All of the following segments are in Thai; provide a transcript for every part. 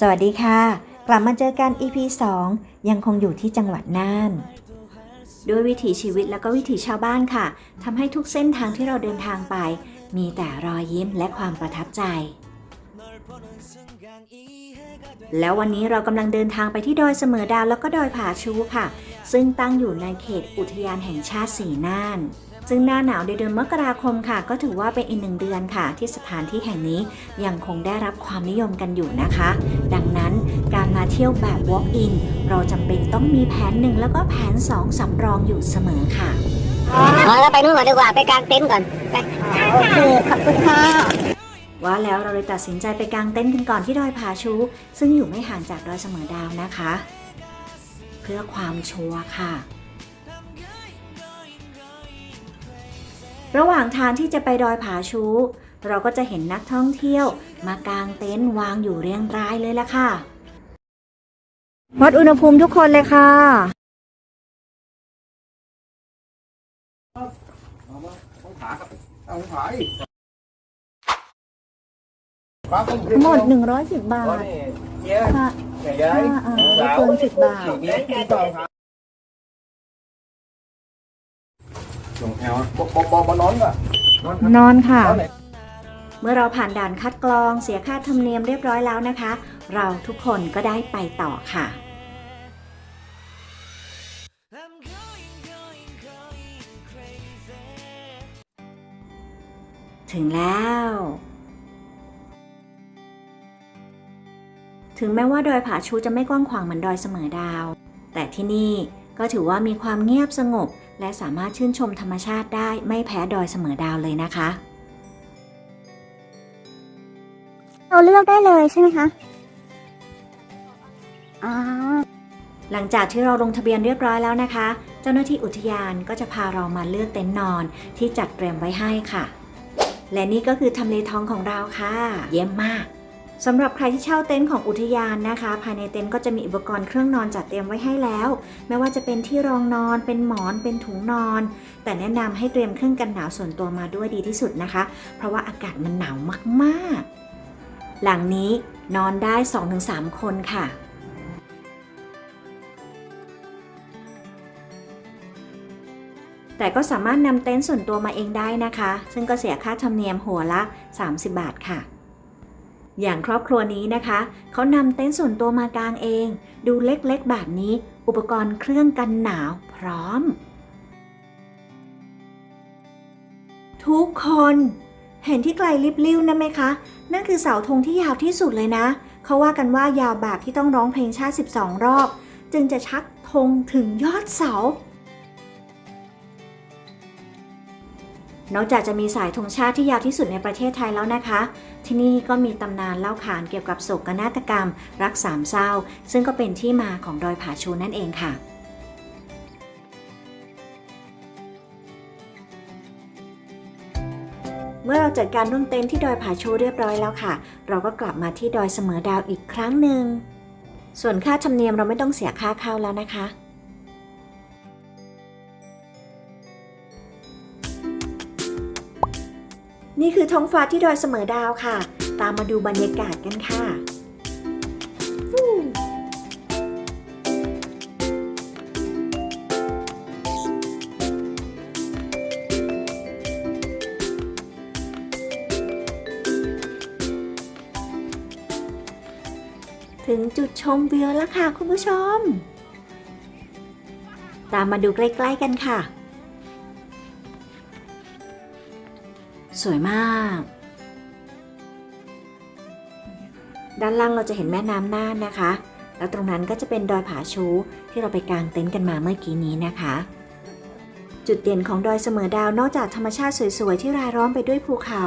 สวัสดีค่ะ กลับมาเจอกัน EP 2 ยังคงอยู่ที่จังหวัดน่าน ด้วยวิถีชีวิตและก็วิถีชาวบ้านค่ะทำให้ทุกเส้นทางที่เราเดินทางไป มีแต่รอยยิ้มและความประทับใจ แล้ววันนี้เรากำลังเดินทางไปที่ดอยเสมอดาวแล้วก็ดอยผาชูค่ะ ซึ่งตั้งอยู่ในเขตอุทยานแห่งชาติสีน่าน ซึ่งหน้าหนาวในเดือนมกราคมค่ะ ก็ถือว่าเป็นอีกหนึ่งเดือนค่ะ ที่สถานที่แห่งนี้ยังคงได้รับความนิยมกันอยู่นะคะ ดังนั้นการมาเที่ยวแบบ walk in เราจำเป็นต้องมีแผนหนึ่งแล้วก็แผน 2สำรองอยู่เสมอค่ะอ๋อแล้วไปนู่นก่อนดีกว่าไปกางเต็นท์ก่อนไปโอเคขอบคุณค่ะว่าแล้วเราเลยตัดสินใจไปกางเต็นท์กันก่อนที่ดอยผาชู ซึ่งอยู่ไม่ห่างจากดอยเสมอดาวนะคะ เพื่อความชัวร์ค่ะ ระหว่างทางที่จะไปดอยผาชู เราก็จะเห็นนักท่องเที่ยว มากางเต็นท์วางอยู่เรียงรายเลยล่ะค่ะ วัดอุณหภูมิทุกคนเลยค่ะ เอาขายป้าต้องหมด 110 บาท เยอะค่ะ ใหญ่ใหญ่อ่าอ่าเกิน10 บาทนี้ต่อครับ ส่งแอลบบบบบนอนก่ะนอนค่ะ นอนไหนเมื่อเราผ่านด่านคัดกรองเสียค่าธรรมเนียมเรียบร้อยแล้วนะคะ เราทุกคนก็ได้ไปต่อค่ะ ถึงแล้ว ถึงแม้ว่าดอยผาชูจะไม่กว้างขวางเหมือนดอยเสมอดาว แต่ที่นี่ก็ถือว่ามีความเงียบสงบ และสามารถชื่นชมธรรมชาติได้ไม่แพ้ดอยเสมอดาวเลยนะคะ เราเลือกได้เลยใช่ไหมคะอ๋อหลังจากที่เราลงทะเบียนเรียบร้อยแล้วนะคะ เจ้าหน้าที่อุทยานก็จะพาเรามาเลือกเต็นท์นอนที่จัดเตรียมไว้ให้ค่ะ และนี่ก็คือทำเลทองของเราค่ะ เยี่ยมมาก สำหรับใครที่เช่าเต็นท์ของอุทยานนะคะ ภายในเต็นท์ก็จะมีอุปกรณ์เครื่องนอนจัดเตรียมไว้ให้แล้ว ไม่ว่าจะเป็นที่รองนอน เป็นหมอน เป็นถุงนอน แต่แนะนำให้เตรียมเครื่องกันหนาวส่วนตัวมาด้วยดีที่สุดนะคะ เพราะว่าอากาศมันหนาวมากๆ หลังนี้นอนได้ 2-3 คนค่ะแต่ก็สามารถนำเต็นท์ส่วนตัวมาเองได้นะคะ ซึ่งก็เสียค่าธรรมเนียมหัวละ 30 บาทค่ะ อย่างครอบครัวนี้นะคะ เขานำเต็นท์ส่วนตัวมากางเอง ดูเล็กๆแบบนี้ อุปกรณ์เครื่องกันหนาวพร้อม ทุกคน เห็นที่ไกลลิบลิ้วนั่นไหมคะ นั่นคือเสาธงที่ยาวที่สุดเลยนะ เขาว่ากันว่ายาวแบบที่ต้องร้องเพลงชาติ 12 รอบ จึงจะชักธงถึงยอดเสา นอกจากจะมีสายธงชาติที่ยาวที่สุดในประเทศไทยแล้วนะคะ ที่นี่ก็มีตำนานเล่าขานเกี่ยวกับโศกนาฏกรรม รักสามเศร้า ซึ่งก็เป็นที่มาของดอยผาชูนั่นเองค่ะเมื่อเราจัดการร่วมเต็นท์ที่ดอยผาชูเรียบร้อยแล้วค่ะ เราก็กลับมาที่ดอยเสมอดาวอีกครั้งหนึ่ง ส่วนค่าธรรมเนียมเราไม่ต้องเสียค่าเข้าแล้วนะคะ นี่คือท้องฟ้าที่ดอยเสมอดาวค่ะ ตามมาดูบรรยากาศกันค่ะถึงจุดชมวิวแล้วค่ะคุณผู้ชม ตามมาดูใกล้ ๆ กันค่ะ สวยมาก ด้านล่างเราจะเห็นแม่น้ำน่านนะคะ แล้วตรงนั้นก็จะเป็นดอยผาชูที่เราไปกางเต็นท์กันมาเมื่อกี้นี้นะคะ จุดเด่นของดอยเสมอดาวนอกจากธรรมชาติสวยๆที่รายล้อมไปด้วยภูเขา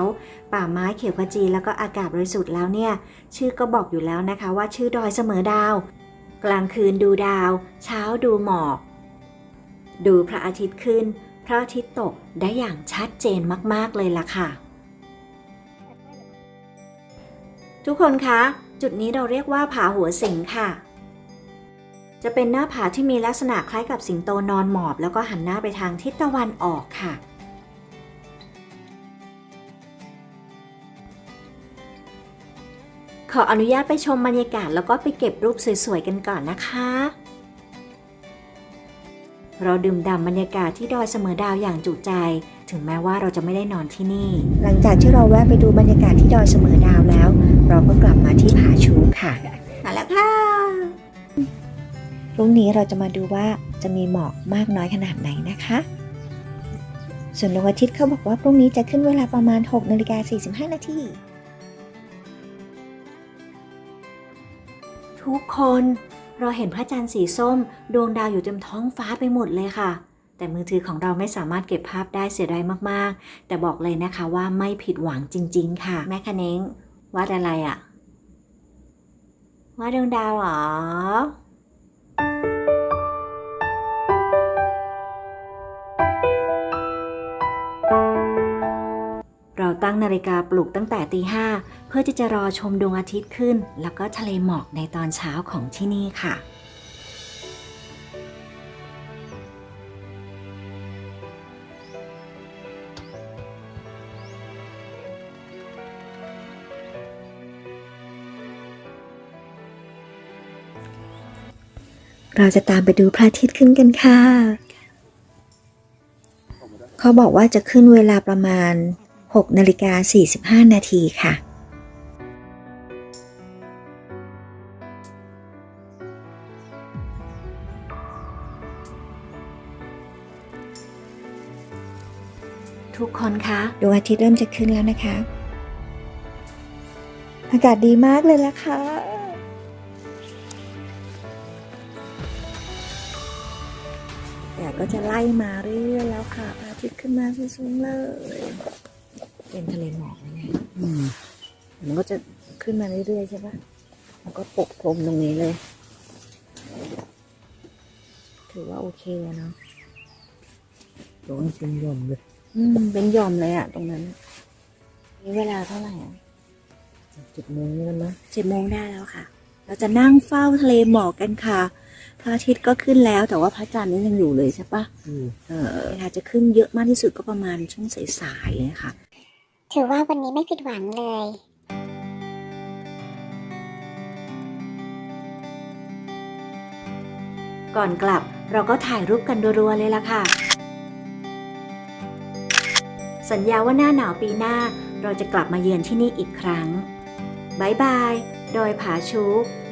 ป่าไม้เขียวขจีแล้วก็อากาศบริสุทธิ์แล้วเนี่ย ชื่อก็บอกอยู่แล้วนะคะ ว่าชื่อดอยเสมอดาว กลางคืนดูดาว เช้าดูหมอก ดูพระอาทิตย์ขึ้น พระอาทิตย์ตกได้อย่างชัดเจนมากๆเลยล่ะค่ะ ทุกคนคะ จุดนี้เราเรียกว่าผาหัวสิงค่ะ จะเป็นหน้าผาที่มีลักษณะคล้ายกับสิงโตนอนหมอบ แล้วก็หันหน้าไปทางทิศตะวันออกค่ะขขออนุญาตไปชมบรรยากาศแล้วก็ไปเก็บรูปสวยๆกันก่อนนะคะ เราดื่มด่ำบรรยากาศที่ดอยเสมอดาวอย่างจุใจ ถึงแม้ว่าเราจะไม่ได้นอนที่นี่ หลังจากที่เราแวะไปดูบรรยากาศที่ดอยเสมอดาวแล้ว เราก็กลับมาที่ผาชูค่ะมาแล้วค่ะพรุ่งนี้เราจะมาดูว่าจะมีหมอกมากน้อยขนาดไหนนะคะ ส่วนดวงอาทิตย์เขาบอกว่าพรุ่งนี้จะขึ้นเวลาประมาณ6นาฬิกา45นาทีทุกคน เราเห็นพระจันทร์สีส้ม ดวงดาวอยู่เต็มท้องฟ้าไปหมดเลยค่ะ แต่มือถือของเราไม่สามารถเก็บภาพได้เสียดายมากๆ แต่บอกเลยนะคะว่าไม่ผิดหวังจริง ๆ ค่ะ แม่คะเน้งวาดอะไรอะวาดดวงดาวเหรอ ตั้งนาฬิกาปลุกตั้งแต่ตีห้าเพื่อที่จะรอชมดวงอาทิตย์ขึ้น แล้วก็ทะเลหมอกในตอนเช้าของที่นี่ค่ะ เราจะตามไปดูพระอาทิตย์ขึ้นกันค่ะ เขาบอกว่าจะขึ้นเวลาประมาณ 6นาฬิกา45 นาทีค่ะ ทุกคนคะดวงอาทิตย์เริ่มจะขึ้นแล้วนะคะ อากาศดีมากเลยละค่ะแต่ก็จะไล่มาเรื่อยๆแล้วค่ะพระอาทิตย์ขึ้นมาสูงๆเลย เป็นทะเลหมอกเลยเนี่ยอืมมันก็จะขึ้นมาเรื่อยๆใช่ปะแล้วก็ปกคลุมตรงนี้เลย ถือว่าโอเคอะเนาะตรงนี้เป็นย่อมเลย อืม เป็นหยอมเลยอะตรงนั้น นี่เวลาเท่าไหร่อะเจ็ดโมงนี่กันนะเจ็ดโมงได้แล้วค่ะ เราจะนั่งเฝ้าทะเลหมอกกันค่ะ พระอาทิตย์ก็ขึ้นแล้ว แต่ว่าพระจันทร์นี่ยังอยู่เลยใช่ปะอืม เออเวลาจะขึ้นเยอะมากที่สุดก็ประมาณช่วงสายๆเลยค่ะ ถือว่าวันนี้ไม่ผิดหวังเลยก่อนกลับเราก็ถ่ายรูปกันรัวๆเลยล่ะค่ะ สัญญาว่าหน้าหนาวปีหน้าเราจะกลับมาเยือนที่นี่อีกครั้งบายบาย ดอยผาชู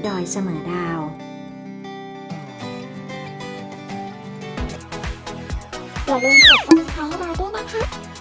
ดอยเสมอดาว อย่าลืมกด subscribe ให้เราด้วยนะคะ